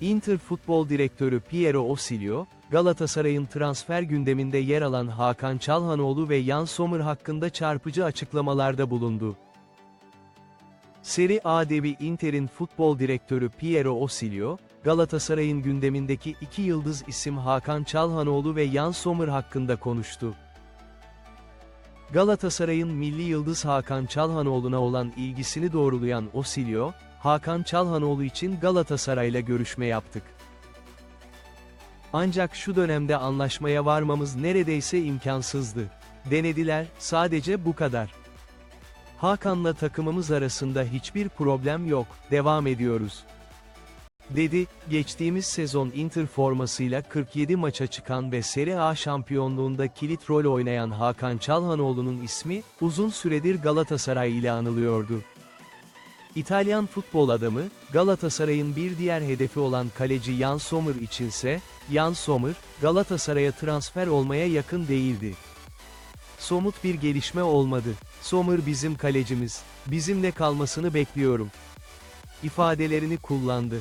Inter futbol direktörü Piero Osilio, Galatasaray'ın transfer gündeminde yer alan Hakan Çalhanoğlu ve Jan Sommer hakkında çarpıcı açıklamalarda bulundu. Serie A Inter'in futbol direktörü Piero Osilio, Galatasaray'ın gündemindeki iki yıldız isim Hakan Çalhanoğlu ve Jan Sommer hakkında konuştu. Galatasaray'ın milli yıldız Hakan Çalhanoğlu'na olan ilgisini doğrulayan Osilio, Hakan Çalhanoğlu için Galatasaray'la görüşme yaptık. Ancak şu dönemde anlaşmaya varmamız neredeyse imkansızdı. Denediler, sadece bu kadar. Hakan'la takımımız arasında hiçbir problem yok, devam ediyoruz. Dedi, geçtiğimiz sezon Inter formasıyla 47 maça çıkan ve Serie A şampiyonluğunda kilit rol oynayan Hakan Çalhanoğlu'nun ismi, uzun süredir Galatasaray ile anılıyordu. İtalyan futbol adamı, Galatasaray'ın bir diğer hedefi olan kaleci Jan Sommer içinse, Jan Sommer, Galatasaray'a transfer olmaya yakın değildi. Somut bir gelişme olmadı. Sommer bizim kalecimiz, bizimle kalmasını bekliyorum. ifadelerini kullandı.